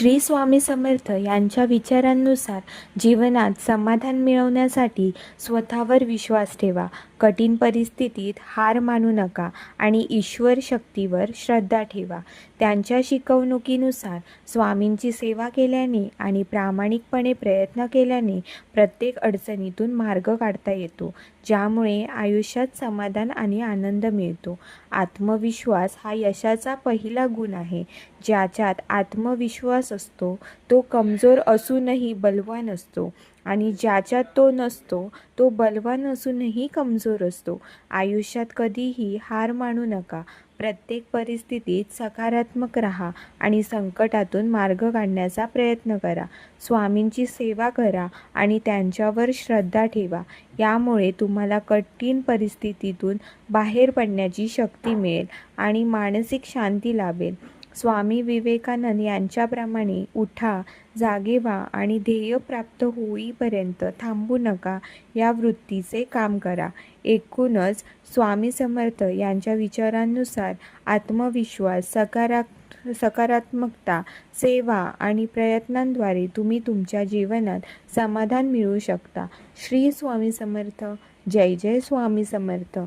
श्री स्वामी समर्थ यांच्या विचारांनुसार जीवनात समाधान मिळवण्यासाठी स्वतःवर विश्वास ठेवा. कठीण परिस्थितीत हार मानू नका आणि ईश्वर शक्तीवर श्रद्धा ठेवा. त्यांच्या शिकवणुकीनुसार स्वामींची सेवा केल्याने आणि प्रामाणिकपणे प्रयत्न केल्याने प्रत्येक अडचणीतून मार्ग काढता येतो ज्यामुळे आयुष्यात समाधान आणि आनंद मिळतो. आत्मविश्वास हा यशाचा पहिला गुण आहे ज्याच्यात आत्मविश्वास असतो तो कमजोर असूनही बलवान असतो. आणि ज्याच्यात तो नसतो तो बलवान असूनही कमजोर असतो. आयुष्यात कधीही हार मानू नका. प्रत्येक परिस्थितीत सकारात्मक राहा आणि संकटातून मार्ग काढण्याचा प्रयत्न करा. स्वामींची सेवा करा आणि त्यांच्यावर श्रद्धा ठेवा. यामुळे तुम्हाला कठीण परिस्थितीतून बाहेर पडण्याची शक्ती मिळेल आणि मानसिक शांती लाभेल. स्वामी विवेकानंद यांच्याप्रमाणे उठा जागे व्हा आणि ध्येय प्राप्त होईपर्यंत थांबू नका. या वृत्तीचे काम करा. एकूणच स्वामी समर्थ यांच्या विचारांनुसार आत्मविश्वास सकारा सकारात्मकता सेवा आणि प्रयत्नांद्वारे तुम्ही तुमच्या जीवनात समाधान मिळवू शकता. श्री स्वामी समर्थ. जय जय स्वामी समर्थ.